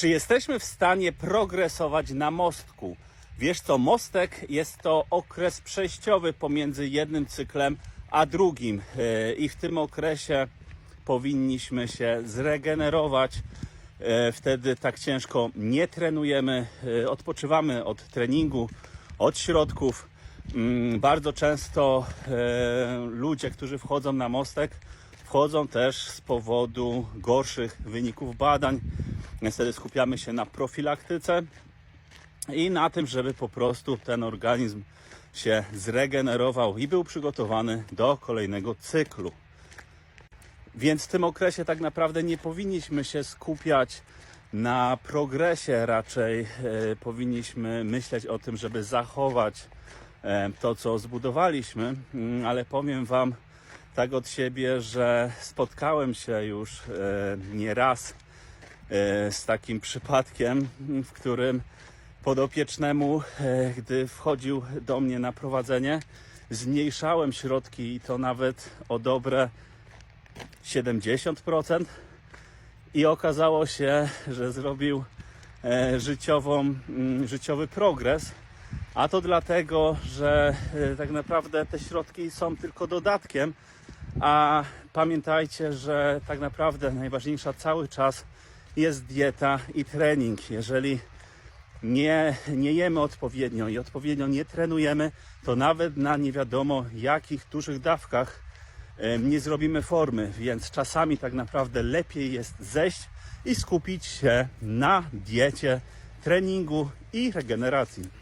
Czy jesteśmy w stanie progresować na mostku? Wiesz co, mostek jest to okres przejściowy pomiędzy jednym cyklem a drugim E, i w tym okresie powinniśmy się zregenerować. E, Wtedy tak ciężko nie trenujemy, e, odpoczywamy od treningu, od środków. Mm, Bardzo często ludzie, którzy wchodzą na mostek, wchodzą też z powodu gorszych wyników badań. Niestety skupiamy się na profilaktyce i na tym, żeby po prostu ten organizm się zregenerował i był przygotowany do kolejnego cyklu. Więc w tym okresie tak naprawdę nie powinniśmy się skupiać na progresie, raczej e, powinniśmy myśleć o tym, żeby zachować e, to, co zbudowaliśmy, Mm, ale powiem Wam tak od siebie, że spotkałem się już e, nieraz z takim przypadkiem, w którym podopiecznemu, e, gdy wchodził do mnie na prowadzenie, zmniejszałem środki i to nawet o dobre 70% i okazało się, że zrobił e, życiową, mm, życiowy progres, a to dlatego, że e, tak naprawdę te środki są tylko dodatkiem, a pamiętajcie, że tak naprawdę najważniejsza cały czas jest dieta i trening. Jeżeli nie, nie jemy odpowiednio i odpowiednio nie trenujemy, to nawet na nie wiadomo jakich dużych dawkach nie zrobimy formy, więc czasami tak naprawdę lepiej jest zejść i skupić się na diecie, treningu i regeneracji.